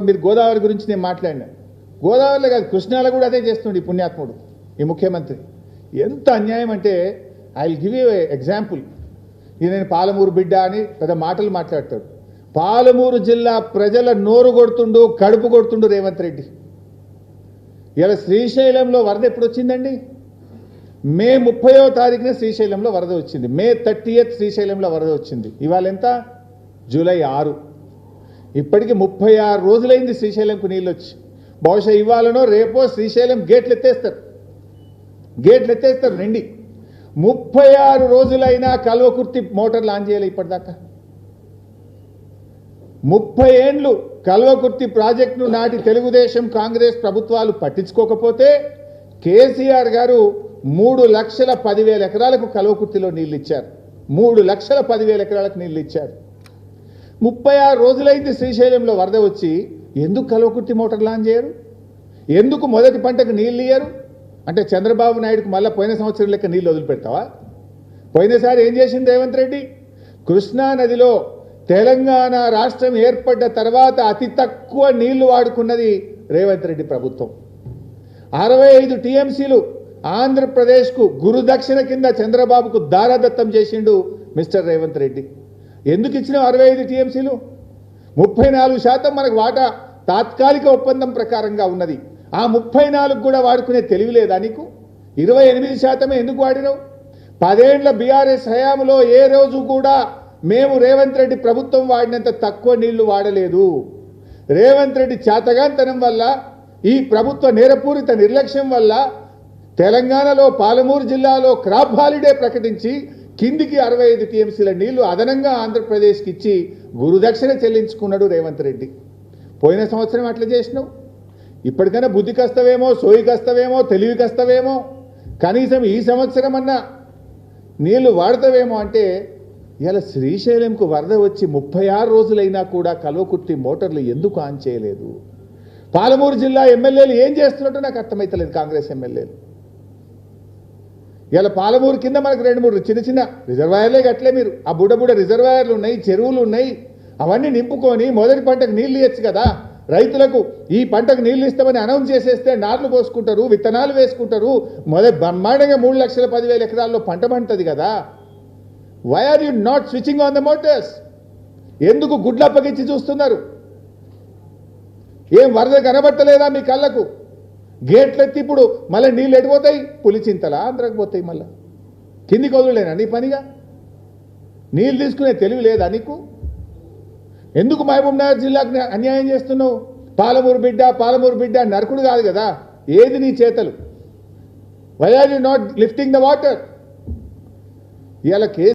మీరు గోదావరి గురించి నేను మాట్లాడినా. గోదావరిలో కాదు కృష్ణాలో కూడా అదే చేస్తుండే ఈ పుణ్యాత్ముడు ఈ ముఖ్యమంత్రి. ఎంత అన్యాయం అంటే I will give you example ఇది నేను పాలమూరు బిడ్డ అని పెద్ద మాటలు మాట్లాడతాడు. పాలమూరు జిల్లా ప్రజల నోరు కొడుతుండు కడుపు కొడుతుండు రేవంత్ రెడ్డి. ఇలా శ్రీశైలంలో వరద ఎప్పుడు వచ్చిందండి? మే ముప్పయో తారీఖున శ్రీశైలంలో వరద వచ్చింది. మే థర్టీ శ్రీశైలంలో వరద వచ్చింది. ఇవాళ ఎంత? జూలై ఆరు. ఇప్పటికి ముప్పై ఆరు రోజులైంది శ్రీశైలంకు నీళ్ళు వచ్చి బహుశా ఇవ్వాలనో రేపో శ్రీశైలం గేట్లు ఎత్తేస్తారు గేట్లు ఎత్తేస్తారు నిండి. ముప్పై ఆరు రోజులైనా కల్వకుర్తి మోటార్ లాంచ్ చేయాలి ఇప్పటిదాకా. ముప్పై ఏండ్లు కల్వకుర్తి ప్రాజెక్టును నాటి తెలుగుదేశం కాంగ్రెస్ ప్రభుత్వాలు పట్టించుకోకపోతే కేసీఆర్ గారు మూడు లక్షల పదివేల ఎకరాలకు కల్వకుర్తిలో నీళ్ళు ఇచ్చారు మూడు లక్షల పదివేల ఎకరాలకు నీళ్ళు ఇచ్చారు ముప్పై ఆరు రోజులైంది శ్రీశైలంలో వరద వచ్చి ఎందుకు కలవకుర్తి మోటార్ లాంచ్ చేయరు? ఎందుకు మొదటి పంటకు నీళ్ళు ఇయ్యరు? అంటే చంద్రబాబు నాయుడుకు మళ్ళీ పోయిన సంవత్సరం లెక్క నీళ్ళు వదిలిపెడతావా? పోయినసారి ఏం చేసింది రేవంత్ రెడ్డి? కృష్ణా నదిలో తెలంగాణ రాష్ట్రం ఏర్పడ్డ తర్వాత అతి తక్కువ నీళ్ళు వాడుకున్నది రేవంత్ రెడ్డి ప్రభుత్వం. అరవై ఐదు టీఎంసీలు ఆంధ్రప్రదేశ్కు గురుదక్షిణ కింద చంద్రబాబుకు దారాదత్తం చేసిండు మిస్టర్ రేవంత్ రెడ్డి. ఎందుకు ఇచ్చినావు అరవై ఐదు టీఎంసీలు? ముప్పై నాలుగు శాతం మనకు వాటా తాత్కాలిక ఒప్పందం ప్రకారంగా ఉన్నది. ఆ ముప్పై నాలుగు కూడా వాడుకునే తెలివి లేదా నీకు? ఇరవై ఎనిమిది శాతమే ఎందుకు వాడినావు? పదేండ్ల బీఆర్ఎస్ హయాంలో ఏ రోజు కూడా మేము రేవంత్ రెడ్డి ప్రభుత్వం వాడినంత తక్కువ నీళ్ళు వాడలేదు. రేవంత్ రెడ్డి చేతగాంతనం వల్ల ఈ ప్రభుత్వ నేరపూరిత నిర్లక్ష్యం వల్ల తెలంగాణలో పాలమూరు జిల్లాలో క్రాప్ హాలిడే ప్రకటించి కిందికి అరవై ఐదు టీఎంసీల నీళ్ళు అదనంగా ఆంధ్రప్రదేశ్కి ఇచ్చి గురుదక్షిణ చెల్లించుకున్నాడు రేవంత్ రెడ్డి. పోయిన సంవత్సరం అట్లా చేసినావు. ఇప్పటికైనా బుద్ధి వస్తావేమో సోయి వస్తావేమో తెలివి వస్తావేమో కనీసం ఈ సంవత్సరం అన్నా నీళ్ళు వాడతావేమో అంటే ఇలా శ్రీశైలంకు వరద వచ్చి ముప్పై ఆరు రోజులైనా కూడా కలువకుర్తి మోటార్లు ఎందుకు ఆన్ చేయలేదు? పాలమూరు జిల్లా ఎమ్మెల్యేలు ఏం చేస్తున్నట్టు నాకు అర్థమవుతలేదు కాంగ్రెస్ ఎమ్మెల్యేలు. ఇలా పాలమూరు కింద మనకు రెండు మూడు చిన్న చిన్న రిజర్వాయర్లే కట్టలే మీరు. ఆ బుడ్డ బుడ్డ రిజర్వాయర్లు ఉన్నాయి చెరువులు ఉన్నాయి. అవన్నీ నింపుకొని మొదటి పంటకు నీళ్ళు ఇవ్వచ్చు కదా. రైతులకు ఈ పంటకు నీళ్ళు ఇస్తామని అనౌన్స్ చేసేస్తే నార్లు పోసుకుంటారు విత్తనాలు వేసుకుంటారు. మొదటి బ్రహ్మాండంగా మూడు లక్షల పదివేల ఎకరాల్లో పంట పండుతుంది కదా. Why are you not switching on the motors ఎందుకు గుడ్లు అప్పగించి చూస్తున్నారు? ఏం వరద కనబట్టలేదా మీ కళ్ళకు? గేట్లు ఎత్తి ఇప్పుడు మళ్ళీ నీళ్ళు ఎడిపోతాయి పులిచింతలా ఆంధ్రకు పోతాయి మళ్ళీ. కిందికి వదిలేనా నీ పనిగా? నీళ్ళు తీసుకునే తెలివి లేదా నీకు? ఎందుకు మహబూబ్ నగర్ జిల్లాకు అన్యాయం చేస్తున్నావు? పాలమూరు బిడ్డ పాలమూరు బిడ్డ నరకుడు కాదు కదా. ఏది నీ చేతలు? Why are you not lifting the water ఇవాళ కేసు